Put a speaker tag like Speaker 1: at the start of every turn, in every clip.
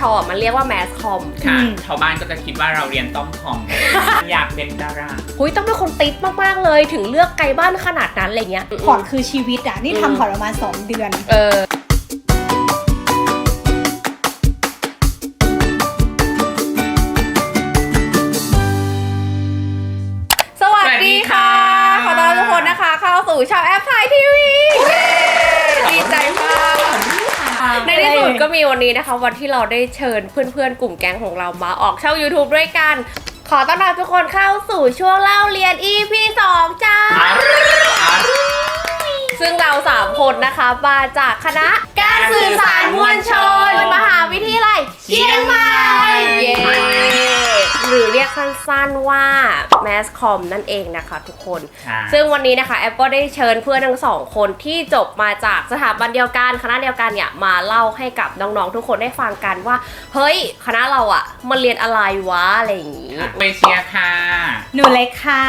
Speaker 1: ชอะมันเรียกว่าแมสคอม
Speaker 2: ค่ะ
Speaker 3: อืม
Speaker 2: ชาวบ้านก็จะคิดว่าเราเรียนต้อมคอม อยากเป็นดารา
Speaker 1: หุยต้องเป็นคนติดมาก ๆ เลยถึงเลือกไกลบ้านขนาดนั้นอะไรเงี้ย
Speaker 3: พอร์ตคือชีวิตอะ นี่
Speaker 1: อืม
Speaker 3: ทำพอร์ตประมาณ 2 เดือน
Speaker 1: เออสวัสดีค่ะ ขอต้อนรับทุกคนนะคะ เข้าสู่ชาวแอปพลายทีวีดีใจมาก ในที่สุด ก็มีวันนี้นะคะ วันที่เราได้เชิญเพื่อนๆ กลุ่มแก๊งของเรามาออกช่อง YouTube ด้วยกัน ขอต้อนรับทุกคนเข้าสู่ช่วงเล่าเรียน EP 2จ้า ซึ่งเราสามคนนะคะมาจากคณะ การสื่อสารมวลชน มหาวิทยาลัยเชียงใหม่เย้ หรือเรียกสั้นๆว่า Mass Com นั่นเองนะคะทุกคน
Speaker 2: ค่ะ
Speaker 1: ซึ่งวันนี้นะคะแอปก็ได้เชิญเพื่อนทั้งสองคนที่จบมาจากสถาบันเดียวกัน คณะเดียวกันเนี่ยมาเล่าให้กับน้องๆทุกคนได้ฟังกันว่า เฮ้ยคณะเราอะมันเรียนอะไรวะอะไรอย่างงี้
Speaker 2: ไปเชียร์ค่ะ
Speaker 3: หนูเล็กค่ะ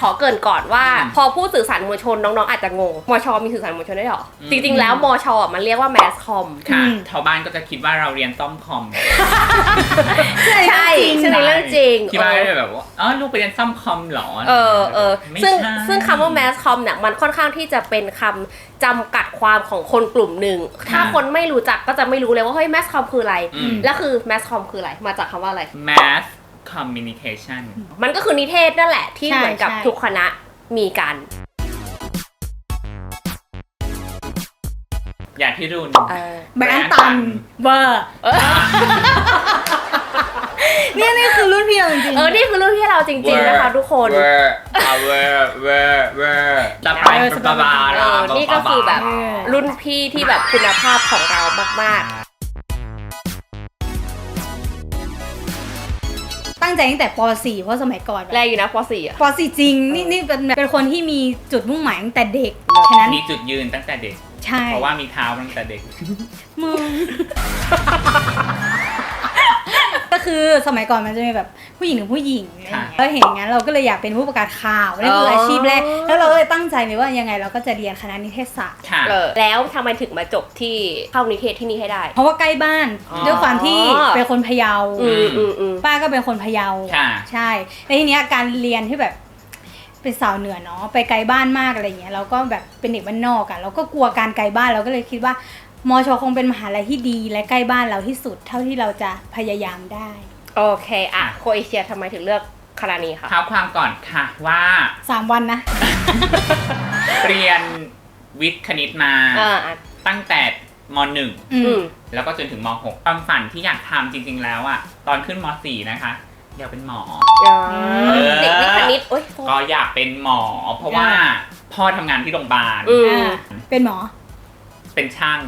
Speaker 1: ขอเกรินก่อนว่า
Speaker 2: อืม
Speaker 1: พอพูดสื่อสารมวลชนน้องๆอาจจะงงมชมีสื่อสารมวลชนได้วยเหรอ
Speaker 2: อืม
Speaker 1: จริงๆแล้วมชอะมันเรียกว่าแมสคอม
Speaker 2: ค่ะ
Speaker 3: อืม
Speaker 2: ชาวบ้านก็จะคิดว่าเราเรียนต้อมคอม
Speaker 1: ใช่ใช่ในเรื่องจริง
Speaker 2: คิดว่าแบบว่าอ๋อลูกไปเรียนซ่อมคอมเหรอ
Speaker 1: เออเออ
Speaker 2: ไม่
Speaker 1: ซึ่ง
Speaker 2: ใช่
Speaker 1: ซึ่งคำว่าแมสคอมเนี่ยมันค่อนข้างที่จะเป็นคำจำกัดความของคนกลุ่มหนึ่ง ถ้าคนไม่รู้จักก็จะไม่รู้เลยว่าเฮ้ยแมสคอมคืออะไร
Speaker 2: อืม
Speaker 1: แล้วคือแมสคอมคืออะไร มาจากคำว่าอะไร
Speaker 2: mass communication
Speaker 1: มันก็คือนิเทศนั่นแหละที่
Speaker 3: ใช่
Speaker 1: เหมือนกับ
Speaker 3: ใช่
Speaker 1: ทุกคณะมีกัน
Speaker 2: อย่างที่รุน
Speaker 1: เออ
Speaker 3: แบรนด์ตันเวอร์ เนี่ยนี่คือรุ่นพี่เราจริงๆ
Speaker 1: เออ นี่คือรุ่นที่เราจริงๆนะคะทุกคน
Speaker 2: เวอร์อะเวอร์เวอร์เวอร์ตะไป
Speaker 3: เออ
Speaker 2: ปะบา
Speaker 1: เอ
Speaker 2: รา
Speaker 1: อนี่ก็คือแบบ
Speaker 3: เออ
Speaker 1: รุ่นพี่ที่แบบคุณภาพของเรามาก
Speaker 3: ตั้งใจตั้งแต่ป .4 เพราะสมัยก่อน
Speaker 1: ๆแรกอยู่นะป .4 อะ
Speaker 3: ป .4 จริง นี่นี่เป็นเป็นคนที่มีจุดมุ่งหมายตั้งแต่เด็ก ฉะนั้น
Speaker 2: มีจุดยืนตั้งแต่เด็ก
Speaker 3: ใช่
Speaker 2: เพราะว่ามีเท้าตั้งแต่เด็ก
Speaker 3: มึงก็ คือสมัยก่อนมันจะมีแบบผู้หญิงหรือผู้หญิงอะไรอย่างเงี้ย
Speaker 2: ค่ะ
Speaker 3: แล้วเห็นอย่างนั้นเราก็เลยอยากเป็นผู้ประกาศข่าวนั่นคืออาชีพแรก แล้วเราก็เลยตั้งใจเลยว่ายังไงเราก็จะเรียนคณะนิเทศศาสตร์
Speaker 2: ค่ะ
Speaker 1: เออแล้วทำไมถึงมาจบที่เข้านิเทศที่นี่ให้ได้
Speaker 3: เพราะว่าใกล้บ้าน
Speaker 1: อ๋อ
Speaker 3: ด้วยความที่เป็นคนพะเยา
Speaker 1: อืมอืมอืม
Speaker 3: ป้าก็เป็นคนพะเยา
Speaker 2: ค่ะ
Speaker 3: ใช่แล้วทีเนี้ยการเรียนที่แบบเป็นสาวเหนือเนาะ ไปไกลบ้านมากอะไรเงี้ย เราก็แบบเป็นเด็กบ้านนอกอะเราก็กลัวการไกลบ้าน เราก็เลยคิดว่า มอชคงเป็นมหาลัยที่ดีและใกล้บ้านเราที่สุด เท่าที่เราจะพยายามได้
Speaker 1: โอเคอะโคเอเชียทำไมถึงเลือกคณะนี้คะ
Speaker 2: เท้าความก่อนค่ะว่า
Speaker 3: สามวันนะ
Speaker 2: เรียนวิทย์คณิตมา
Speaker 1: อ่าอะ
Speaker 2: ตั้งแต่มหนึ่ง
Speaker 3: อื
Speaker 1: อื
Speaker 3: ม
Speaker 1: ม
Speaker 2: แล้วก็จนถึงม .6 ความฝันที่อยากทำจริง ๆ แล้วอะตอนขึ้นม .4 นะคะอยากเป็นหมอ
Speaker 1: อ่า
Speaker 2: เออ
Speaker 1: เด็กวิทย์คณิตโอ๊ย
Speaker 2: ก็อยากเป็นหมอ เพราะว่าพ่อทำงานที่โรงพยาบาล
Speaker 1: อืม
Speaker 3: อ่าเป็นหมอ
Speaker 2: เป็นช่าง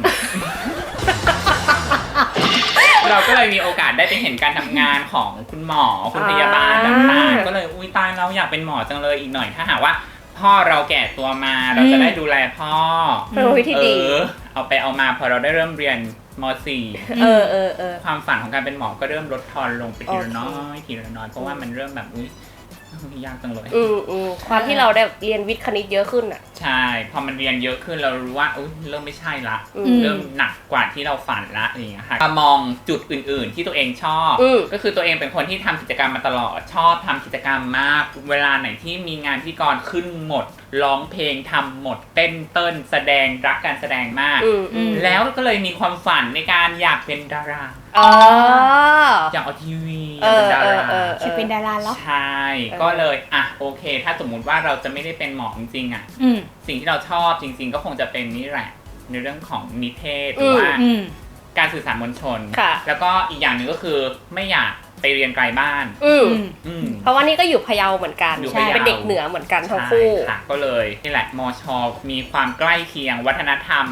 Speaker 2: เราก็เลยมีโอกาสได้ไปเห็นการทำงานของคุณหมอคุณพยาบาล
Speaker 1: อ่า
Speaker 2: ต่างๆ ก็เลยอุ้ยตายเราอยากเป็นหมอจังเลยอีกหน่อยถ้าหากว่า พ่อเราแก่ตัวมาเราจะได้ดูแลพ่อ
Speaker 1: เป็นวิธี
Speaker 2: เอ
Speaker 1: ดี
Speaker 2: อเอาไปเอามาพอเราได้เริ่มเรียนม
Speaker 1: เออเออเออ
Speaker 2: .4 ความฝันของการเป็นหมอก็เริ่มลดทอนลงไปทีละ
Speaker 1: โอเค
Speaker 2: น้อยทีละน้อยเพราะว่ามันเริ่มแบบอุ้ย ยากจังเลย
Speaker 1: อืมอืมความที่เราได้เรียนวิทย์คณิตเยอะขึ้นอะ
Speaker 2: ใช่ พอมันเรียนเยอะขึ้นเรารู้ว่าอุ้ยเริ่มไม่ใช่ละ
Speaker 1: อื
Speaker 3: ม
Speaker 2: เริ่มหนักกว่าที่เราฝันละอย่างเงี้ยค่ะมามองจุดอื่น ๆ ที่ตัวเองชอบ
Speaker 1: อืม
Speaker 2: ก็คือตัวเองเป็นคนที่ทำกิจกรรมมาตลอด ชอบทำกิจกรรมมาก เวลาไหนที่มีงานพิธีกรขึ้นหมด ร้องเพลงทำหมดเต้นเต้นแสดงรักการแสดงมาก
Speaker 1: อืมอืม
Speaker 2: แล้วก็เลยมีความฝันในการอยากเป็นดารา
Speaker 1: อ๋อ
Speaker 2: อยากเอาทีวี
Speaker 1: เออ
Speaker 2: เป็นดารา
Speaker 1: เออ เออ
Speaker 3: จะเป็นดาราแล้ว
Speaker 2: ใช่ ก็เลยอะโอเค ถ้าสมมุติว่าเราจะไม่ได้เป็นหมอจริงๆอะ
Speaker 3: อืม
Speaker 2: สิ่งที่เราชอบจริง ๆ ก็คงจะเป็นนี่แหละในเรื่องของนิเทศหรือว่า
Speaker 3: อืม
Speaker 2: การสื่อสารมวลชน
Speaker 1: ค่ะ
Speaker 2: แล้วก็อีกอย่างหนึ่งก็คือไม่อยาก ไปเรียนไกลบ้าน
Speaker 1: อืม
Speaker 3: อืม
Speaker 2: อืม
Speaker 1: เพราะว่านี่ก็อยู่พะเยาเหมือนกัน
Speaker 2: อยู่
Speaker 1: ใช่
Speaker 2: พะเยา
Speaker 1: เป็นเด็กเหนือเหมือนกันทั้ง
Speaker 2: ใช่
Speaker 1: คู่
Speaker 2: ค่ะก็เลยนี่แหละมชมีความใกล้เคียงวัฒนธรรม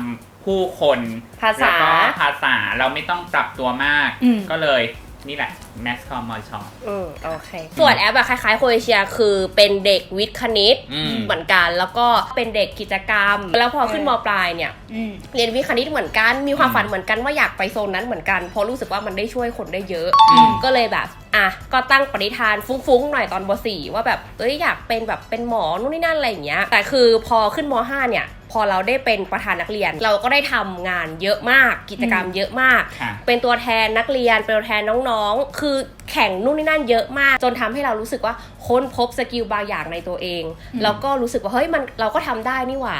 Speaker 2: ผู้คน
Speaker 1: ภาษา
Speaker 2: แล้วก็ภาษาเราไม่ต้องปรับตัวมาก
Speaker 3: อืม
Speaker 2: ก็เลย นี่แหละแมสคอมมช
Speaker 1: อืมโอเค ส่วนแอปอะคล้ายๆโคเอเชีย คือเป็นเด็กวิทย์คณิต
Speaker 2: อืม
Speaker 1: เหมือนกัน แล้วก็เป็นเด็กกิจกรรม แล้วพอขึ้นมปลายเนี่ย
Speaker 3: อืม
Speaker 1: เรียนวิทย์คณิตเหมือนกัน มีความ
Speaker 2: อืม
Speaker 1: ฝันเหมือนกันว่าอยากไปโซนนั้นเหมือนกัน เพราะรู้สึกว่ามันได้ช่วยคนได้เยอะ
Speaker 2: อืม
Speaker 1: ก็เลยแบบ อะ ก็ตั้งปณิธานฟุ้งๆ หน่อยตอนบสี่ว่าแบบ เอ้ย อยากเป็นแบบเป็นหมอนู่นนี่นั่นอะไรอย่างเงี้ย แต่คือพอขึ้นมห้าเนี่ย พพอเราได้เป็นประธานนักเรียน เราก็ได้ทำงานเยอะมากกิจกรรมเยอะมาก
Speaker 2: ค่ะ
Speaker 1: เป็นตัวแทนนักเรียนเป็นตัวแทนน้องๆ คือแข่งนู่นนี่นั่นเยอะมาก จนทำให้เรารู้สึกว่าค้นพบสกิลบางอย่างในตัวเอง แล้วก็รู้สึกว่าเฮ้ยมันเราก็ทำได้นี่หว่า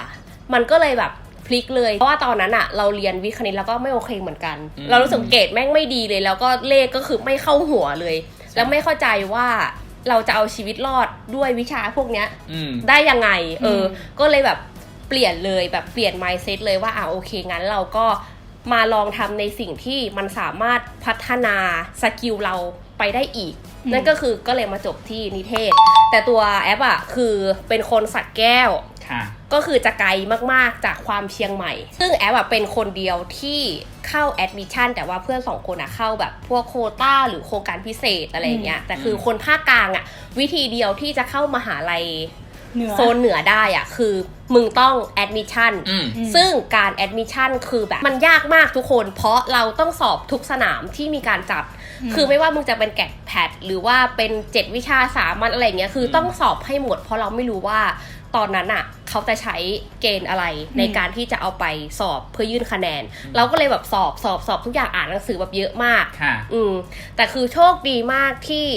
Speaker 1: มันก็เลยแบบพลิกเลยเพราะว่าตอนนั้นอะเราเรียนวิทย์คณิตแล้วก็ไม่โอเคเหมือนกัน
Speaker 2: อืม
Speaker 1: เรารู้สึกเกรดแม่งไม่ดีเลย แล้วก็เลขก็คือไม่เข้าหัวเลย แล้วไม่เข้าใจว่าเราจะเอาชีวิตรอดด้วยวิชาพวกเนี้ย
Speaker 2: อืม
Speaker 1: ได้ยังไง เอออ
Speaker 3: ม
Speaker 1: ก็เลยแบบ เปลี่ยนเลยแบบเปลี่ยน mindset เลยว่าอ่าโอเค งั้นเราก็มาลองทำในสิ่งที่มันสามารถพัฒนาสกิลเราไปได้อีก นั่นก็คือก็เลยมาจบที่นิเทศ แต่ตัวแอปอะคือเป็นคนสัตว์แก้ว
Speaker 2: ค่ะ
Speaker 1: ก็คือจะไกลมากๆจากความเชียงใหม่ ซึ่งแอปอะเป็นคนเดียวที่เข้าแอดมิชชั่นแต่ว่าเพื่อนสองคนอะเข้าแบบพวกโควต้าหรือโครงการพิเศษอะไรอย่างเงี้ยแต่คือคนภาคกลางอะวิธีเดียวที่จะเข้ามหาลัย
Speaker 3: เหนือ
Speaker 1: โซนเหนือได้อะคือมึงต้องแอดมิชชั่น
Speaker 2: อืม
Speaker 3: อืม
Speaker 1: ซึ่งการแอดมิชชั่นคือแบบมันยากมากทุกคน เพราะเราต้องสอบทุกสนามที่มีการจัด
Speaker 3: อืม
Speaker 1: คือไม่ว่ามึงจะเป็นแกดแพดหรือว่าเป็นเจ็ดวิชาสามัญอะไรอย่างเงี้ยคือต้องสอบให้หมด เพราะเราไม่รู้ว่าตอนนั้นอะเขาจะใช้เกณฑ์อะไรในการที่จะเอาไปสอบเพื่อยื่นคะแนน เราก็เลยแบบสอบสอบสอบทุกอย่างอ่านหนังสือแบบเยอะมาก
Speaker 2: ค่ะ
Speaker 1: อืมแต่คือโชคดีมากที่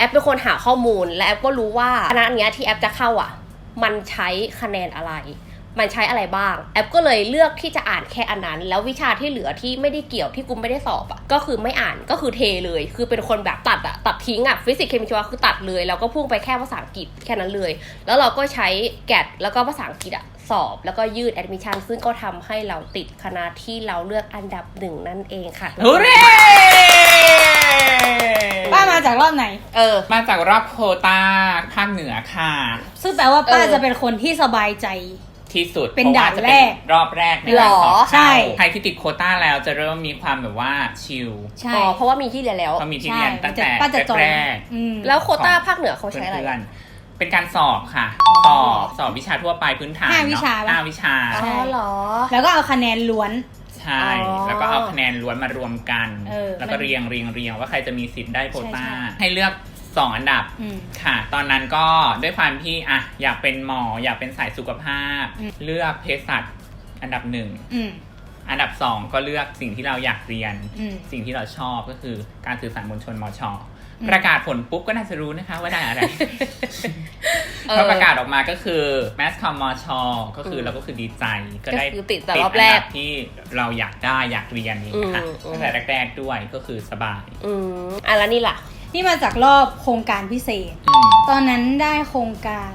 Speaker 1: แอปเป็นคนหาข้อมูลและแอปก็รู้ว่าคณะเนี้ยที่แอปจะเข้าอะ มันใช้คะแนนอะไร มันใช้อะไรบ้าง แอปก็เลยเลือกที่จะอ่านแค่อันนั้น แล้ววิชาที่เหลือที่ไม่ได้เกี่ยวที่กูไม่ได้สอบอะก็คือไม่อ่านก็คือเทเลย คือเป็นคนแบบตัดอะตัดทิ้งอะฟิสิกส์เคมีชีวะคือตัดเลยแล้วก็พุ่งไปแค่ภาษาอังกฤษแค่นั้นเลย แล้วเราก็ใช้แกดแล้วก็ภาษาอังกฤษอะสอบ แล้วก็ยื่นแอดมิชชั่นซึ่งก็ทำให้เราติดคณะที่เราเลือกอันดับหนึ่งนั่นเองค่ะ
Speaker 2: ฮูเร่
Speaker 3: ป้ามาจากรอบไหน
Speaker 1: เออ
Speaker 2: มาจากรอบโควต้าภาคเหนือค่ะ
Speaker 3: ซึ่งแปลว่าป้า
Speaker 1: เออ
Speaker 3: จะเป็นคนที่สบายใจ
Speaker 2: ที่สุด
Speaker 3: เป็น
Speaker 2: พระว่
Speaker 3: ด่าน
Speaker 2: จะ
Speaker 3: แรก
Speaker 2: รอบแรกใน
Speaker 1: หร
Speaker 2: การ
Speaker 1: อ
Speaker 2: สอบ
Speaker 3: ใช่
Speaker 2: เข้าใครที่ติดโควต้าแล้วจะเริ่มมีความแบบว่าชิล
Speaker 3: ใช่
Speaker 1: อ๋อเพราะว่ามีที่เรียนแล้ว
Speaker 2: เขามีที่เรียนตั้งแต่
Speaker 3: ป้าจะจอย
Speaker 2: แรก
Speaker 3: อืม
Speaker 1: แล้วโควต้า
Speaker 2: ของ
Speaker 1: ภาคเหนือเขาใช้อะไร
Speaker 2: เพื่อนๆเป็นการสอบค่ะ
Speaker 1: อ๋อ
Speaker 2: สอบ สอบวิชาทั่วไปพื้นฐาน
Speaker 3: ห้า
Speaker 2: เนอะ
Speaker 3: วิชาปะ
Speaker 2: ห้าวิชา
Speaker 3: ใช่
Speaker 1: อ๋อเหรอ
Speaker 3: แล้วก็เอาคะแนนล้วน
Speaker 2: ใช่
Speaker 1: อ๋อ
Speaker 2: แล้วก็เอาคะแนนล้วนมารวมกัน
Speaker 3: เออ
Speaker 2: แล้วก็เรียงเรียงเรียงว่าใครจะมีสิทธิ์ได้โควต้า
Speaker 3: ใช่ใช่
Speaker 2: ให้เลือก2อันดับ
Speaker 3: อืม
Speaker 2: ค่ะ ตอนนั้นก็ด้วยความที่อะอยากเป็นหมอ อยากเป็นสายสุขภาพ
Speaker 3: อืม
Speaker 2: เลือกเภสัชอันดับหนึ่ง
Speaker 3: อืม
Speaker 2: อันดับ2ก็เลือกสิ่งที่เราอยากเรียน
Speaker 3: อืม
Speaker 2: สิ่งที่เราชอบก็คือการสื่อสารมวลชนมช
Speaker 3: อืม
Speaker 2: ประกาศผลปุ๊บก็น่าจะรู้นะคะว่าได้อะไร
Speaker 1: เออ
Speaker 2: พอประกาศออกมาก็คือแมสคอมมชก็คือ
Speaker 1: ม
Speaker 2: เราก็คือดีใจ ก็ได้
Speaker 1: ก็คือติดแต่รอบแรก
Speaker 2: นดัที่เราอยากได้อยากเรียนนี่ค่ะ
Speaker 1: อืมอืม
Speaker 2: ตั้งแต่แรกๆด้วยก็คือสบาย
Speaker 1: อืมอะแล้วนี่ล่ะ
Speaker 3: นี่มาจากรอบโครงการพิเศษ
Speaker 2: อืม
Speaker 3: ตอนนั้นได้โครงการ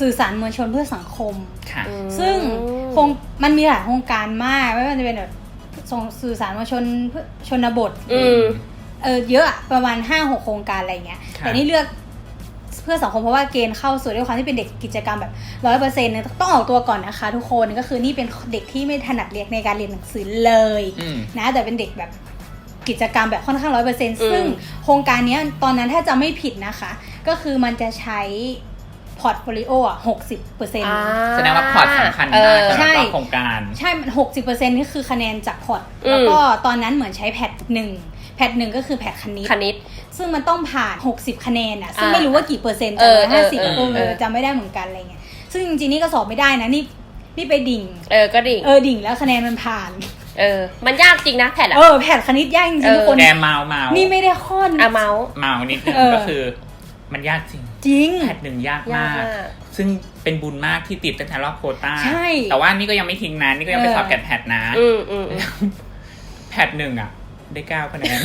Speaker 3: สื่อสารมวลชนเพื่อสังคม
Speaker 2: ค่ะ
Speaker 1: อืม
Speaker 3: ซึ่ง โครงมันมีหลายโครงการมากไม่ว่าจะเป็นแบบส่งสื่อสารมวลชนเพื่อชนบท
Speaker 1: อืม
Speaker 3: เออเยอะอะประมาณ5้าหกโครงการอะไรเงี้ย
Speaker 2: ครับ
Speaker 3: แต่นี่เลือกเพื่อสังคมเพราะว่าเกณฑ์เข้าสู่ด้วยความที่เป็นเด็กกิจกรรมแบบร้อยเปอร์เซ็นต์ต้องออกตัวก่อนนะคะ ทุกคนก็คือนี่เป็นเด็กที่ไม่ถนัดเรียนในการเรียนหนังสือเลย
Speaker 2: อืม
Speaker 3: นะแต่เป็นเด็กแบบกิจกรรมแบบค่อนข้างร้อยเปอร์เซ็นต์
Speaker 1: อืม
Speaker 3: ซึ่งโครงการเนี้ยตอนนั้นถ้าจะไม่ผิดนะคะ ก็คือมันจะใช้ พอร์ตโฟลิโออะหกสิบเปอร์เซ็นต์
Speaker 1: อ่า
Speaker 2: แสดงว่าพอร์ตสำคัญ
Speaker 1: เอ
Speaker 2: มาก
Speaker 1: อ
Speaker 2: สำห
Speaker 3: ใช่
Speaker 2: รับโครงการ
Speaker 3: ใช่หกสิบเปอร์เซ็นต์นี่คือคะแนนจากพอร์ต
Speaker 1: อืม
Speaker 3: แล้วก็ตอนนั้นเหมือนใช้แพทหนึ่งแพทหนึ่งก็คือแพทคณิต
Speaker 1: คณิต
Speaker 3: ซึ่งมันต้องผ่าน 60 คะแนนอะซึ่ง
Speaker 1: อ่า
Speaker 3: ไม่รู้ว่ากี่เปอร์เซ็นต์
Speaker 1: เอ
Speaker 3: จำ
Speaker 1: อ
Speaker 3: ได้ห้าสิบ
Speaker 1: เออเออ
Speaker 3: เออจำไม่ได้เหมือนกันอะไรเงี้ยซึ่งจริงๆนี่ก็สอบไม่ได้นะนี่นี่ไปดิ่ง
Speaker 1: เออก็ดิ่ง
Speaker 3: เออดิ่งแล้วคะแนนมันผ่าน
Speaker 1: เออ มันยากจริงนะแผ่นอะ
Speaker 3: เออแพทคณิตยากจริง
Speaker 1: เออ
Speaker 3: ๆทุกคน
Speaker 2: แกเมาเมา
Speaker 3: นี่ไม่ได้ข้อน
Speaker 1: อะเมาส์
Speaker 2: เมานิดนึง
Speaker 3: เออ
Speaker 2: ก็คือ มันยากจริง
Speaker 3: จริง
Speaker 2: แพทหนึ่งยาก
Speaker 1: ยาก
Speaker 2: มาก
Speaker 1: มาก
Speaker 2: ซึ่งเป็นบุญมากที่ติดตั้งแต่รอบโควต้า
Speaker 3: ใช่
Speaker 2: แต่ว่านี่ก็ยังไม่ทิ้งนะนี่ก็ยังไป
Speaker 3: เออ
Speaker 2: สอบแกดแพทนะ
Speaker 1: อืมอืมอืม
Speaker 2: แพทหนึ่งอะ ได้เก้าคะแนน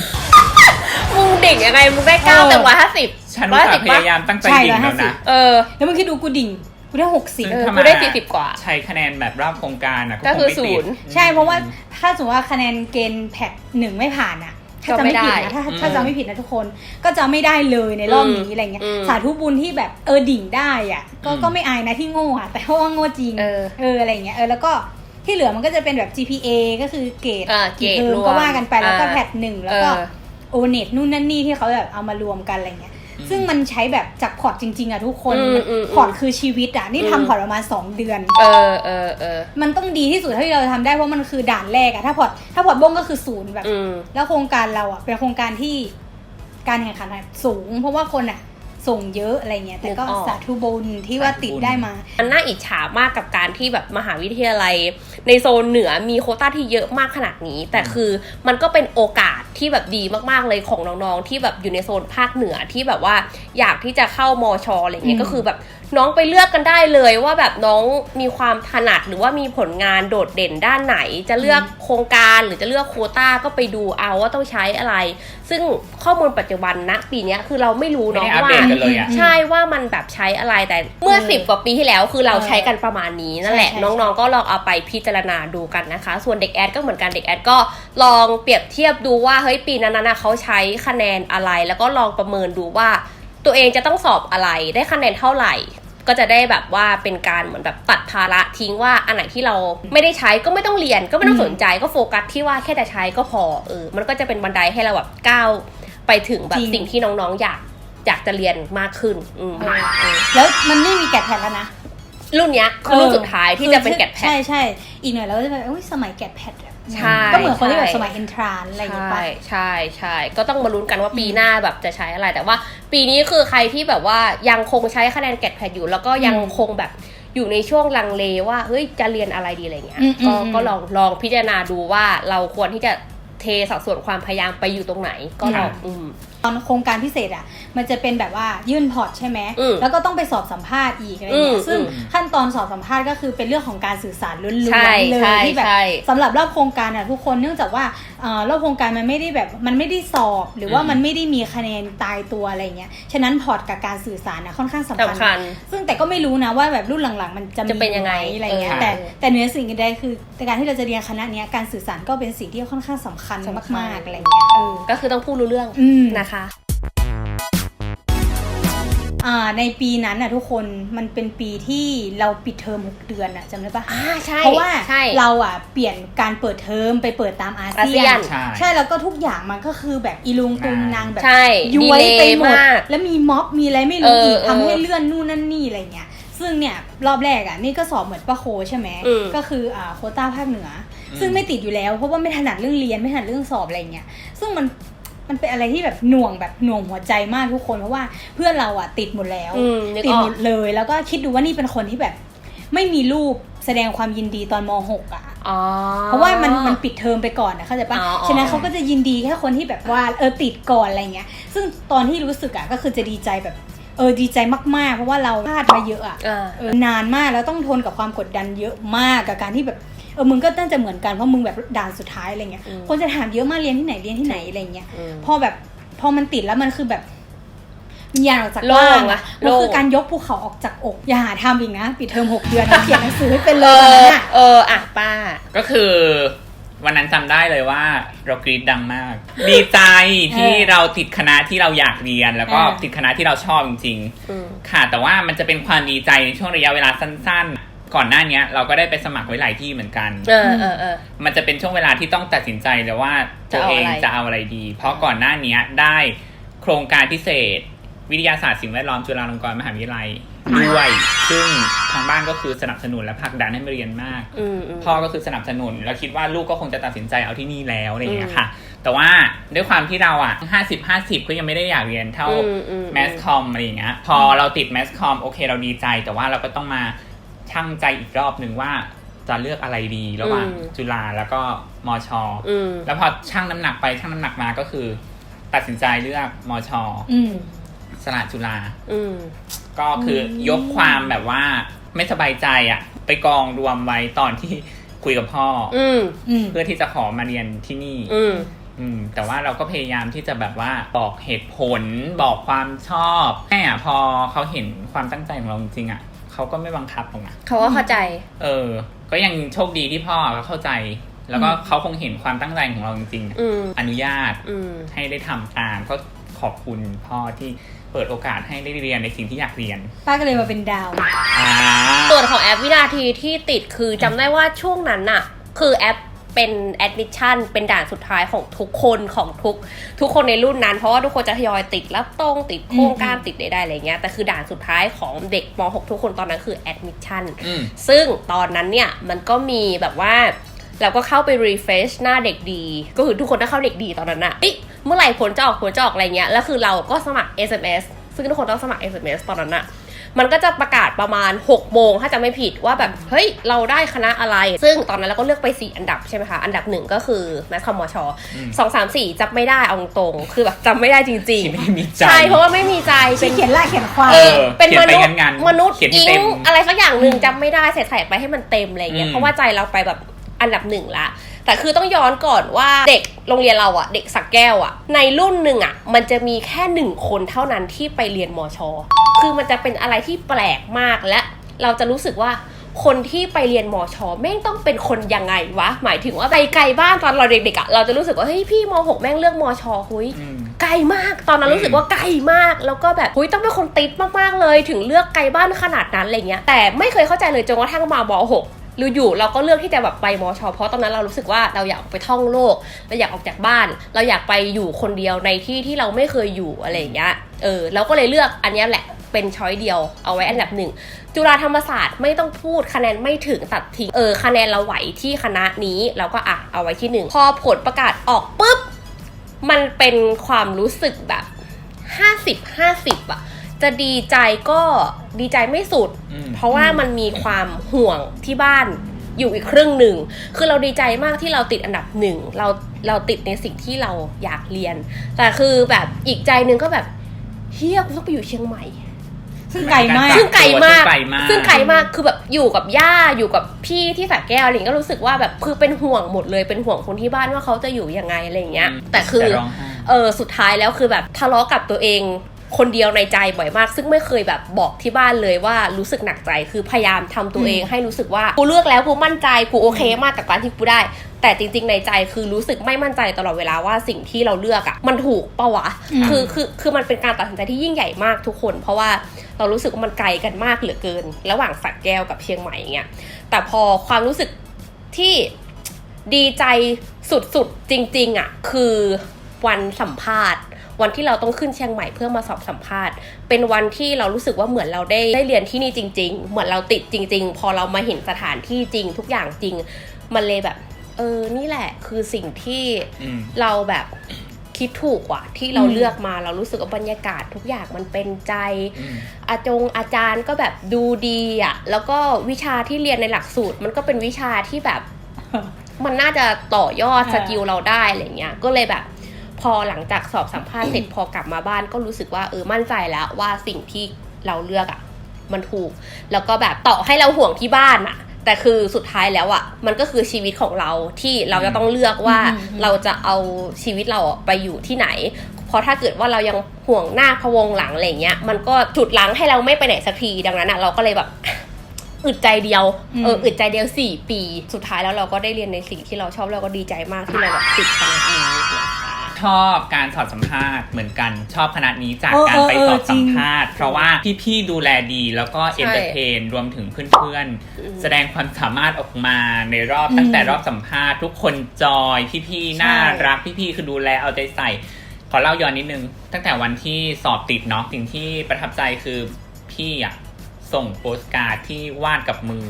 Speaker 1: มึงดิ่งยังไงมึงได้เก้า
Speaker 3: เออ
Speaker 1: เต็มร้อยห้าสิบ
Speaker 2: ฉัน
Speaker 1: ร้
Speaker 2: อุ
Speaker 1: อ
Speaker 2: ต
Speaker 1: ย
Speaker 2: ส่า
Speaker 1: สิบ
Speaker 2: ห์พ
Speaker 1: ปะ
Speaker 2: ยายามตั้งใจ
Speaker 3: ใช่
Speaker 2: ดิ่ง
Speaker 3: 150
Speaker 2: แล้วนะ
Speaker 1: เออ
Speaker 3: แล้วมึงคิดดูกูดิ่งกูได้หกสิบ
Speaker 2: ซึ่ง
Speaker 1: เออ
Speaker 2: ถ้า
Speaker 1: กูได้
Speaker 2: มา
Speaker 1: สี่สิบกว่า
Speaker 2: ใช้คะแนนแบบรอบโครงการอะ
Speaker 1: ก็คือ
Speaker 2: งไม่ติด
Speaker 1: ศูนย์
Speaker 3: ใช่เพราะว่าถ้าสมมติว่าคะแนนเกณฑ์แพทหนึ่งไม่ผ่านอะ ถ้าจะไม่ผิด
Speaker 1: ก็ไม่ได้
Speaker 3: นะถ้า
Speaker 2: อืม
Speaker 3: ถ้าจะไม่ผิดนะทุกคนก็จะไม่ได้เลยในรอบนี้
Speaker 1: อืม
Speaker 3: อะไรเงี้ย
Speaker 1: อืม
Speaker 3: สาธุบุญที่แบบเออดิ่งได้อะก็
Speaker 2: อืม
Speaker 3: ก็ไม่อายนะที่โง่อะแต่เพราะว่าโง่จริง
Speaker 1: เออ
Speaker 3: เอออะไรเงี้ยเออแล้วก็ที่เหลือมันก็จะเป็นแบบ GPA ก็คือเกรด
Speaker 1: อ่าเกรด
Speaker 3: ทอม
Speaker 1: รวม
Speaker 3: ก็ว่ากันไปแล้วก็
Speaker 1: อ่า
Speaker 3: แพทหนึ่งแล้ว
Speaker 1: เอ
Speaker 3: ก็
Speaker 1: อ
Speaker 3: โอเน็ตนู่นนั่นนี่ที่เขาแบบเอามารวมกันอะไรเงี้ย
Speaker 2: อืม
Speaker 3: ซึ่งมันใช้แบบจากพอร์ตจริง ๆอะทุกคน
Speaker 1: อืม
Speaker 3: มัน
Speaker 1: อืม
Speaker 3: พอร์ตคือชีวิตอะนี่
Speaker 1: อืม
Speaker 3: ทำพอร์ตประมาณสองเดือน
Speaker 1: เออเออเออ
Speaker 3: มันต้องดีที่สุดเท่าที่เราจะทำได้เพราะมันคือด่านแรกอะถ้าพอร์ตถ้าพอร์ตบ้งก็คือศูนย์แบบ
Speaker 1: อืม
Speaker 3: แล้วโครงการเราอะเป็นโครงการที่การแข่งขันอะสูง เพราะว่าคนอะ ส่งเยอะอะไรเงี้ยแต่ก็
Speaker 1: นึกออก
Speaker 3: สาธุบุญที่ว่าติดได้มา
Speaker 1: มันน่าอิจฉามากกับการที่แบบมหาวิทยาลัย ในโซนเหนือมีโควต้าที่เยอะมากขนาดนี้ แต่คือมันก็เป็นโอกาสที่แบบดีมากๆเลยของน้องๆที่แบบอยู่ในโซนภาคเหนือที่แบบว่าอยากที่จะเข้ามอชออะไรเงี้
Speaker 3: อื
Speaker 1: ย
Speaker 3: ม
Speaker 1: ก็คือแบบ น้องไปเลือกกันได้เลยว่าแบบน้องมีความถนัดหรือว่ามีผลงานโดดเด่นด้านไหน จะเลือกโครงการหรือจะเลือกโควต้าก็ไปดูเอาว่าต้องใช้อะไร ซึ่งข้อมูลปัจจุบันณปีเนี้ยคือเราไม่รู้
Speaker 2: ไม่
Speaker 1: เนาะ
Speaker 2: ได้อัป
Speaker 1: ว่า
Speaker 2: เดตกันเลยอะ
Speaker 1: ใช่ว่ามันแบบใช้อะไรแต่เมื่อ
Speaker 3: เออ
Speaker 1: สิบกว่าปีที่แล้วคือเราใช้กันประมาณนี้นั่นแหละ
Speaker 3: ใช่ใช่
Speaker 1: น้องๆก็ลองเอาไปพิจารณาดูกันนะคะ ส่วนเด็กแอดก็เหมือนกันเด็กแอดก็ลองเปรียบเทียบดูว่าเฮ้ยปีนั้นนะเขาใช้คะแนนอะไร แล้วก็ลองประเมินดูว่า ตัวเองจะต้องสอบอะไรได้คะแนนเท่าไหร่ ก็จะได้แบบว่าเป็นการเหมือนแบบตัดภาระทิ้งว่าอันไหนที่เราไม่ได้ใช้ก็ไม่ต้องเรียนก็ไม่ต้องสนใจก็โฟกัสที่ว่าแค่จะใช้ก็พอเออมันก็จะเป็นบันไดให้เราแบบก้าวไปถึงแบบ
Speaker 3: จริง
Speaker 1: สิ่งที่น้องๆอยากอยากจะเรียนมากขึ้นอืม
Speaker 3: เออแล้วมันไม่มีแกดแพดแล้วนะ
Speaker 1: รุ่นเนี้ยคือรุ่นสุดท้ายที่จะเป็นแกดแพด
Speaker 3: ใช่ใช่อีกหน่อยเราก็จะแบบอุ้ยสมัยแกดแพดอะ
Speaker 1: ใช่
Speaker 3: ก็เหมือนคนที่แบบ
Speaker 1: ใช่
Speaker 3: สมัยเอนทรานอะไรอย่างเงี้ย
Speaker 1: ใช่
Speaker 3: ปะ
Speaker 1: ใช่ใช่ก็ต้องมาลุ้นกันว่าปีหน้าแบบจะใช้อะไร แต่ว่า ปีนี้คือใครที่แบบว่ายังคงใช้คะแนนแกดแพดอยู่ แล้วก็ยัง
Speaker 3: อืม
Speaker 1: คงแบบอยู่ในช่วงลังเลว่าเฮ้ยจะเรียนอะไรดีอะไรเงี้ย
Speaker 3: อืม
Speaker 1: ก็
Speaker 3: อืม
Speaker 1: ก็ลองลองพิจารณาดูว่าเราควรที่จะเทสัดส่วนความพยายามไปอยู่ตรงไหน ก็ลอง
Speaker 2: ค่ะ
Speaker 1: อืม
Speaker 3: ตอนโครงการพิเศษอะ มันจะเป็นแบบว่ายื่นพอร์ตใช่ไหม
Speaker 1: อืม
Speaker 3: แล้วก็ต้องไปสอบสัมภาษณ์อีกอะไรเงี้
Speaker 1: อื
Speaker 3: ย
Speaker 1: ม
Speaker 3: ซึ่ง
Speaker 1: อืม
Speaker 3: ขั้นตอนสอบสัมภาษณ์ก็คือเป็นเรื่องของการสื่อสารล้วน
Speaker 1: ใช่
Speaker 3: ๆเล
Speaker 1: ใช่
Speaker 3: ยที่แบบ
Speaker 1: ใช่
Speaker 3: สำหรับรอบโครงการอะทุกคนเนื่องจากว่าเอ่อรอบโครงการมันไม่ได้แบบมันไม่ได้สอบ หรือว่า
Speaker 2: อืม
Speaker 3: มันไม่ได้มีคะแนนตายตัวอะไรเงี้ยฉะนั้นพอร์ตกับการสื่อสารนะค่อนข้างสำคัญ
Speaker 1: สำคัญ
Speaker 3: ซึ่งแต่ก็ไม่รู้นะว่าแบบรุ่นหลังๆ มันจะมี
Speaker 1: จะเป็นยังไง
Speaker 3: หมอะไรเงี้ย
Speaker 1: เออ
Speaker 3: แต่แต่เหนือสิ่งอื่นใดคือในการที่เราจะเรียนคณะเนี้ยการสื่อสารก็เป็นสิ่งที่ค่อนข้างสำคัญ
Speaker 1: สำคัญ
Speaker 3: มากๆอะไรเงี้ยเออ
Speaker 1: ก็คือต้องพูดรู้เรื่อง
Speaker 3: อืม
Speaker 1: นะคะ
Speaker 3: อ่าในปีนั้นน่ะทุกคนมันเป็นปีที่เราปิดเทอมหกเดือนอะจำได้ปะ
Speaker 1: อ่าใช่
Speaker 3: เพราะว่า
Speaker 1: ใช่
Speaker 3: เราอะเปลี่ยนการเปิดเทอมไปเปิดตามอา
Speaker 1: อาเซี
Speaker 3: เซีย
Speaker 1: ย
Speaker 3: น
Speaker 1: น
Speaker 2: ใช่
Speaker 3: ใช่แล้วก็ทุกอย่างมันก็คือแบบอีลุงตุงนางแบบ
Speaker 1: ใช่
Speaker 3: ย้วยไปหมด
Speaker 1: ดีเลยมาก
Speaker 3: แล้วมีม็อบมีอะไรไม่รู้อีก
Speaker 1: เออ
Speaker 3: ทำให้
Speaker 1: เออ
Speaker 3: เลื่อนนู่นนั่นนี่อะไรเงี้ยซึ่งเนี่ยรอบแรกอะนี่ก็สอบเหมือนป้าโคใช่ไหม
Speaker 1: อืม
Speaker 3: ก็คืออ่าโควต้าภาคเหนืออ
Speaker 2: ม
Speaker 3: ซึ่งไม่ติดอยู่แล้วเพราะว่าไม่ถนัดเรื่องเรียนไม่ถนัดเรื่องสอบอะไรเงี้ยซึ่งมัน มันเป็นอะไรที่แบบหน่วงแบบหน่วงหัวใจมากทุกคนเพราะว่าเพื่อนเราอะติดหมดแล้ว
Speaker 1: อืมนึก
Speaker 3: ติด
Speaker 1: ออ
Speaker 3: หม
Speaker 1: ก
Speaker 3: ดเลย แล้วก็คิดดูว่านี่เป็นคนที่แบบ ไม่มีรูปแสดงความยินดีตอนม .6 อะ
Speaker 1: อ๋อ
Speaker 3: เพราะว่ามันมันปิดเทอมไปก่อนนะเข้าใจปะ
Speaker 1: อ๋ออ๋อ
Speaker 3: ฉะนั้นเขาก็จะยินดีแค่คนที่แบบว่าเออติดก่อนอะไรเงี้ย ซึ่งตอนที่รู้สึกอะก็คือจะดีใจแบบเออดีใจมากๆ เพราะว่าเราพลาดมาเยอะอะ
Speaker 1: อ่า
Speaker 3: เออนานมากแล้วต้องทนกับความกดดันเยอะมากกับการที่แบบ เออมึงก็น่าจะเหมือนกันเพราะมึงแบบด่านสุดท้ายอะไรเงี้ย
Speaker 1: อืม
Speaker 3: คนจะถามเยอะมากเรียนที่ไหนเรียนที่ไหนอะไรเงี้ย
Speaker 1: อืม
Speaker 3: พอแบบพอมันติดแล้วมันคือแบบวิญญาณออกจาก
Speaker 1: โล่ง
Speaker 3: ร่าง
Speaker 1: อะ
Speaker 3: อะมันคือ
Speaker 1: โล่ง
Speaker 3: การยกภูเขาออกจากอก อย่าหาทำอีกนะปิดเทอมหกเดือนเขียนหนังสือให้เป็น
Speaker 1: เอ
Speaker 3: เลย
Speaker 1: อ
Speaker 3: นะ
Speaker 1: เอออะป้า
Speaker 2: ก็คือวันนั้นจำได้เลยว่าเรากรีดดังมาก ดีใจที่เราติดคณะที่เราอยากเรียน แล้วก็ติดคณะที่เราชอบจริง
Speaker 1: อืม
Speaker 2: ๆค่ะ แต่ว่ามันจะเป็นความดีใจในช่วงระยะเวลาสั้น ๆ ก่อนหน้าเนี้ยเราก็ได้ไปสมัครไว้หลายที่เหมือนกัน
Speaker 1: เออเออเออ
Speaker 2: มันจะเป็นช่วงเวลาที่ต้องตัดสินใจเลยว่าตัวเอง
Speaker 1: จะเอาอะไร
Speaker 2: จะเอาอะไรดี เพราะก่อนหน้าเนี้ยได้โครงการพิเศษ วิทยาศาสตร์สิ่งแวดล้อมจุฬาลงกรณ์มหาวิทยาลัยด้วย ซึ่งทางบ้านก็คือสนับสนุนและผลักดันให้มาเรียนมาก
Speaker 1: อืมอืม
Speaker 2: พ่อก็คือสนับสนุน แล้วคิดว่าลูกก็คงจะตัดสินใจเอาที่นี่แล้วอะไรอย่างเงี้ยค่ะ แต่ว่าด้วยความที่เราอะห้าสิบห้าสิบก็ยังไม่ได้อยากเรียนเท่า
Speaker 1: อืมอืม
Speaker 2: แมสคอมอะไรอย่างเงี้ย พอเราติดแมสคอมโอเคเราดีใจ แต่ว่าเราก็ต้องมา ชั่งใจอีกรอบหนึ่งว่าจะเลือกอะไรดีระหว่าง
Speaker 1: อืม
Speaker 2: จุฬาแล้วก็มช
Speaker 1: อืม
Speaker 2: แล้วพอชั่งน้ำหนักไปชั่งน้ำหนักมาก็คือ ตัดสินใจเลือกมช
Speaker 3: อืม
Speaker 2: สละจุฬา
Speaker 1: อืม
Speaker 2: ก็คืออยกความแบบว่าไม่สบายใจอะไปกองรวมไว้ตอนที่คุยกับพ่ออ
Speaker 1: อืม
Speaker 3: อืม
Speaker 2: เพื่อที่จะขอมาเรียนที่นี่
Speaker 1: อืม
Speaker 2: อืมแต่ว่าเราก็พยายามที่จะแบบว่าบอกเหตุผลบอกความชอบแม่อะพอเขาเห็นความตั้งใจของเราจริงๆอะ เขาก็ไม่บังคับหรอกนะ
Speaker 1: เขาก็เข้าใจ
Speaker 2: เออ ก็ยังโชคดีที่พ่อเขาเข้าใจ แล้วก็เขาคงเห็นความตั้งใจของเราจริงๆอะ
Speaker 1: อืม
Speaker 2: อนุญาต
Speaker 1: อืม
Speaker 2: ให้ได้ทำตามก็ขอบคุณพ่อที่เปิดโอกาสให้ได้เรียนในสิ่งที่อยากเรียน
Speaker 3: ป้าก็เลยมาเป็นดาว
Speaker 2: อ่า
Speaker 1: ส่วนของแอปวินาทีที่ติดคือจำได้ว่าช่วงนั้นน่ะ คือแอป เป็นแอดมิชชั่นเป็นด่านสุดท้ายของทุกคนของทุก ทุกคนในรุ่นนั้น เพราะว่าทุกคนจะทยอยติดรับตรงติดโครงการติดใดๆอะไรเงี้ยแต่คือด่านสุดท้ายของเด็กม .6 ทุกคนตอนนั้นคือแอดมิชชั่น
Speaker 2: อืม
Speaker 1: ซึ่งตอนนั้นเนี่ยมันก็มีแบบว่าเราก็เข้าไป refresh หน้าเด็กดี ก็คือทุกคนได้เข้าเด็กดีตอนนั้นอะเอ๊ะเมื่อไหร่ผลจะออกผลจะออกอะไรเงี้ยแล้วคือเราก็สมัคร SMS ซึ่งทุกคนต้องสมัคร SMS ตอนนั้นอะ มันก็จะประกาศประมาณ 6 โมงถ้าจะไม่ผิดว่าแบบ เฮ้ย เราได้คณะอะไร ซึ่งตอนนั้นเราก็เลือกไป 4 อันดับใช่ไหมคะ อันดับหนึ่งก็คือแมสคอมมช
Speaker 2: อืม
Speaker 1: สองสามสี่จำไม่ได้เอาตรงๆคือแบบจำไม่ได้จริง
Speaker 2: ที่ไม่ได้มี
Speaker 1: ๆ
Speaker 2: ใจ
Speaker 1: ใช่ เพราะว่าไม่มีใจ เป็
Speaker 3: ที่
Speaker 1: น
Speaker 3: เขียนลายเขียนความ
Speaker 1: เออ
Speaker 2: เออ
Speaker 1: เป็นมนุษ
Speaker 2: เขียน
Speaker 1: ย์
Speaker 2: ไปงานๆ
Speaker 1: มนุษย์
Speaker 2: เขียนให้
Speaker 1: อิ
Speaker 2: เต็
Speaker 1: ง
Speaker 2: ม
Speaker 1: อะไรสักอย่างหนึ่งจำไม่ได้ใส่ใส่ไปให้มันเต็มอะไรเงี้ย
Speaker 2: อืม
Speaker 1: เพราะว่าใจเราไปแบบอันดับหนึ่งละ แต่คือต้องย้อนก่อนว่าเด็กโรงเรียนเราอะเด็กสักแก้วอะในรุ่นหนึ่งอะมันจะมีแค่หนึ่งคนเท่านั้นที่ไปเรียนมชคือมันจะเป็นอะไรที่แปลกมากและเราจะรู้สึกว่าคนที่ไปเรียนมชแม่งต้องเป็นคนยังไงวะ หมายถึงว่าไปไกลบ้านตอนเราเด็กๆอะเราจะรู้สึกว่าเฮ้ยพี่มหกแม่งเลือกมชหุย
Speaker 2: อืม
Speaker 1: ไกลมากตอนนั้นรู้สึกว่าไกลมาก แล้วก็แบบหุยต้องเป็นคนติดมากๆเลย ถึงเลือกไกลบ้านขนาดนั้นอะไรเงี้ยแต่ไม่เคยเข้าใจเลยจนกระทั่งมามหก หรืออยู่เราก็เลือกที่จะแบบไปมอชเพราะตอนนั้นเรารู้สึกว่าเราอยากออกไปท่องโลกเราอยากออกจากบ้าน เราอยากไปอยู่คนเดียวในที่ที่เราไม่เคยอยู่อะไรอย่างเงี้ยเออเราก็เลยเลือกอันนี้แหละเป็นช้อยเดียวเอาไว้อันดับหนึ่งจุฬาธรรมศาสตร์ไม่ต้องพูดคะแนนไม่ถึงตัดทิ้งเออคะแนนเราไหวที่คณะนี้เราก็อะเอาไว้ที่หนึ่งพอผลประกาศออกปุ๊บมันเป็นความรู้สึกแบบห้าสิบห้าสิบอะ จะดีใจก็ดีใจไม่สุด
Speaker 2: อืม
Speaker 1: เพราะว่ามันมีความห่วงที่บ้านอยู่อีกครึ่งหนึ่ง คือเราดีใจมากที่เราติดอันดับหนึ่งเราเราติดในสิ่งที่เราอยากเรียน แต่คือแบบอีกใจหนึ่งก็แบบเฮียกูต้องไปอยู่เชียงใหม่
Speaker 3: ซึ่งไกลมาก
Speaker 1: ซึ่งไกลมาก
Speaker 2: ซึ่งไกลมาก
Speaker 1: ซึ่งไกลมาก คือแบบอยู่กับย่า อยู่กับพี่ที่สระแก้วอะไรอย่างเงี้ยก็รู้สึกว่าแบบคือเป็นห่วงหมดเลย เป็นห่วงคนที่บ้านว่าเขาจะอยู่ยังไงอะไรอย่างเงี้ย แต่คือ
Speaker 2: แต่ร้องไห้
Speaker 1: เออสุดท้ายแล้วคือแบบทะเลาะกับตัวเอง คนเดียวในใจบ่อยมาก ซึ่งไม่เคยแบบบอกที่บ้านเลยว่ารู้สึกหนักใจคือพยายามทำตัวเองให้รู้สึกว่ากูเลือกแล้วกูมั่นใจกูโอเคมากกับการที่กูได้ แต่จริง ๆ ในใจคือรู้สึกไม่มั่นใจตลอดเวลาว่าสิ่งที่เราเลือกอะมันถูกปะวะ
Speaker 3: อืม
Speaker 1: คือคือคือมันเป็นการตัดสินใจที่ยิ่งใหญ่มากทุกคน เพราะว่าเรารู้สึกว่ามันไกลกันมากเหลือเกิน ระหว่างสักแก้วกับเชียงใหม่อย่างเงี้ยแต่พอความรู้สึกที่ดีใจสุดๆจริง ๆอะคือวันสัมภาษณ์ วันที่เราต้องขึ้นเชียงใหม่เพื่อมาสอบสัมภาษณ์ เป็นวันที่เรารู้สึกว่าเหมือนเราได้ได้เรียนที่นี่จริง ๆ เหมือนเราติดจริง ๆ พอเรามาเห็นสถานที่จริง ทุกอย่างจริง มันเลยแบบ เออนี่แหละคือสิ่งที่
Speaker 2: อืม
Speaker 1: เราแบบคิดถูกว่ะที่เรา
Speaker 3: อืม
Speaker 1: เลือกมาเรารู้สึกว่าบรรยากาศทุกอย่างมันเป็นใจ
Speaker 2: อืม
Speaker 1: อาจงอาจารย์ก็แบบดูดีอะแล้วก็วิชาที่เรียนในหลักสูตร มันก็เป็นวิชาที่แบบ มันน่าจะต่อยอด
Speaker 3: อ่า
Speaker 1: สกิลเราได้อะไรเงี้ยก็เลยแบบ พอหลังจากสอบสัมภาษณ์เสร็จพอกลับมาบ้านก็รู้สึกว่าเออมั่นใจแล้วว่าสิ่งที่เราเลือกอะ มันถูก แล้วก็แบบต่อให้เราห่วงที่บ้านอะ แต่คือสุดท้ายแล้วอะ มันก็คือชีวิตของเราที่เราจะต้องเลือกว่า
Speaker 3: อืมอืม
Speaker 1: เราจะเอาชีวิตเราอะไปอยู่ที่ไหนเพราะถ้าเกิดว่าเรายังห่วงหน้าพะวงหลังอะไรเงี้ย มันก็จุดหลังให้เราไม่ไปไหนสักทีดังนั้นอะเราก็เลยแบบอึดใจเดียว
Speaker 3: อืม
Speaker 1: เออ อึดใจเดียวสี่ปี สุดท้ายแล้วเราก็ได้เรียนในสิ่งที่เราชอบเราก็ดีใจมากที่เราแบบติดคณะนี้นะคะ
Speaker 2: ชอบการสอบสัมภาษณ์เหมือนกันชอบคณะนี้จาก
Speaker 3: เออ
Speaker 2: การไป
Speaker 3: เออ
Speaker 2: สอบ
Speaker 3: จริ
Speaker 2: สั
Speaker 3: ง
Speaker 2: มภาษณ์ เพราะว่าพี่ๆดูแลดีแล้วก็
Speaker 1: ใช่
Speaker 2: เอนเตอร์เทนรวมถึงเพื่อน
Speaker 1: อืม
Speaker 2: ๆแสดงความสามารถออกมาในรอบ
Speaker 3: อืม
Speaker 2: ตั้งแต่รอบสัมภาษณ์ทุกคนจอยพี่ๆน่า
Speaker 3: ใช่
Speaker 2: รักพี่ๆคือดูแลเอาใจใส่ ขอเล่าย้อนนิดนึง ตั้งแต่วันที่สอบติดเนาะสิ่งที่ประทับใจคือพี่อะส่งโปสการ์ดที่วาดกับมือ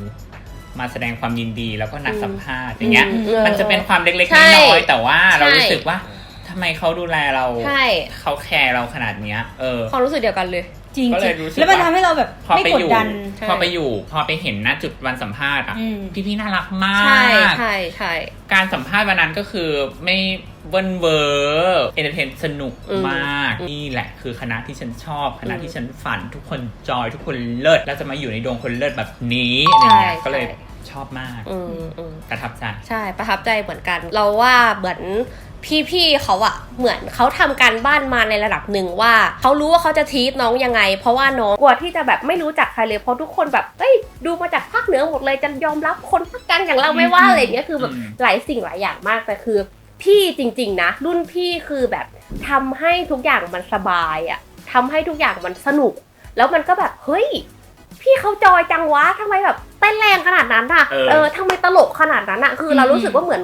Speaker 2: มาแสดงความยินดีแล้วก็นัดสัมภาษณ์อย่างเงี้ย
Speaker 1: อืม
Speaker 2: มันจะเป็นความเล็กๆ
Speaker 1: ใช่
Speaker 2: น้อยๆแต่ว่าเรา
Speaker 1: ใช่
Speaker 2: รู้สึกว่าทำ ไมเขาดูแลเรา
Speaker 1: ใช่
Speaker 2: เขาแคร์เราขนาดเนี้ย เออ
Speaker 1: ความรู้สึกเดียวกันเลย
Speaker 3: จริง
Speaker 2: ก็
Speaker 3: จ
Speaker 2: เล
Speaker 3: ริ
Speaker 2: ย
Speaker 3: ง
Speaker 2: รู้สึก
Speaker 3: แล้วมัน
Speaker 2: ว่า
Speaker 3: ทำให้เราแบบ
Speaker 2: พอ
Speaker 3: ไม่
Speaker 2: ไป
Speaker 3: ก
Speaker 2: อ
Speaker 3: ด
Speaker 2: ยู่
Speaker 3: ดัน
Speaker 1: ใช่
Speaker 2: พอไปอยู่ พอไปเห็นหน้าจุดวันสัมภาษณ์อะ
Speaker 3: อืม
Speaker 2: พี่ๆน่ารักมา
Speaker 1: ใช่
Speaker 2: ก
Speaker 1: ใช่ใช่
Speaker 2: การสัมภาษณ์วันนั้นก็คือไม่เวินเวอร์เอนเตอร์เทนสนุก
Speaker 1: อืม
Speaker 2: มาก
Speaker 1: อืม
Speaker 2: นี่แหละคือคณะที่ฉันชอบ คณะ
Speaker 1: อืม
Speaker 2: ที่ฉันฝันทุกคนจอยทุกคนเลิศ แล้วจะมาอยู่ในดวงคนเลิศแบบนี้อะไรเงี้ย
Speaker 1: ใช่
Speaker 2: ก็เลย
Speaker 1: ใช่
Speaker 2: ชอบมาก
Speaker 1: อืมอืม
Speaker 2: ประทับใจ
Speaker 1: ใช่ประทับใจเหมือนกัน เราว่าเหมือน พี่ๆเขาอะเหมือนเขาทำการบ้านมาในระดับหนึ่งว่าเขารู้ว่าเขาจะทีทน้องยังไง เพราะว่าน้องกลัวที่จะแบบไม่รู้จักใครเลยเพราะทุกคนแบบเอ้ยดูมาจากภาคเหนือหมดเลยจะยอมรับคนภาคกลางอย่างเราไม่ว่า
Speaker 3: อืม
Speaker 1: อะไรอย่างเงี้ยคือแบบ
Speaker 2: อืม
Speaker 1: หลายสิ่งหลายอย่างมากแต่คือ พี่จริง ๆ นะ รุ่นพี่คือแบบทำให้ทุกอย่างมันสบายอะทำให้ทุกอย่างมันสนุก แล้วมันก็แบบเฮ้ยพี่เขาจอยจังวะทำไมแบบเต้นแรงขนาดนั้นอะ
Speaker 2: เออ
Speaker 1: เออทำไมตลกขนาดนั้นอะคือเรารู้สึกว่าเหมือน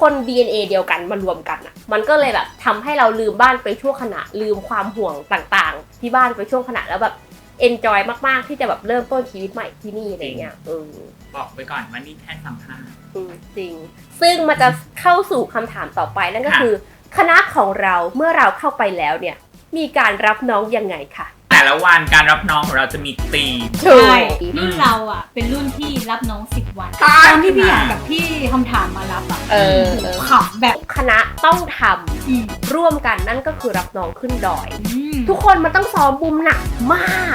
Speaker 1: คน DNA เดียวกันมารวมกันอะมันก็เลยแบบทำให้เราลืมบ้านไปชั่วขณะลืมความห่วงต่างๆ ที่บ้านไปช่วงขณะแล้วแบบเอนจอยมากๆ ที่จะแบบเริ่มต้นชีวิตใหม่ที่นี่อะไรเงี้ยเออ
Speaker 2: บอกไปก่อนว่านี่แค่สัมภาษณ์
Speaker 1: อืมจริง ซึ่งมันจะเข้าสู่คำถามต่อไปนั่นก็
Speaker 2: ค่ะ
Speaker 1: คือ คณะของเราเมื่อเราเข้าไปแล้วเนี่ย มีการรับน้องยังไงคะ
Speaker 2: แต่ ละวันการรับน้องของเราจะมีธีม
Speaker 1: ถูก
Speaker 3: ใช่รุ่นเราอะ เป็นรุ่นที่รับน้องสิบวัน
Speaker 2: ใช่
Speaker 3: ตอนที่พี่อยากกับพี่คำถามมารับอะ
Speaker 1: เออเออ
Speaker 3: ขำแบบ
Speaker 1: คณะต้องท
Speaker 3: อืมำ
Speaker 1: ร่วมกันนั่นก็คือรับน้องขึ้นดอย
Speaker 3: อืม
Speaker 1: ทุกคนมันต้องซ้อมบุมหนักมาก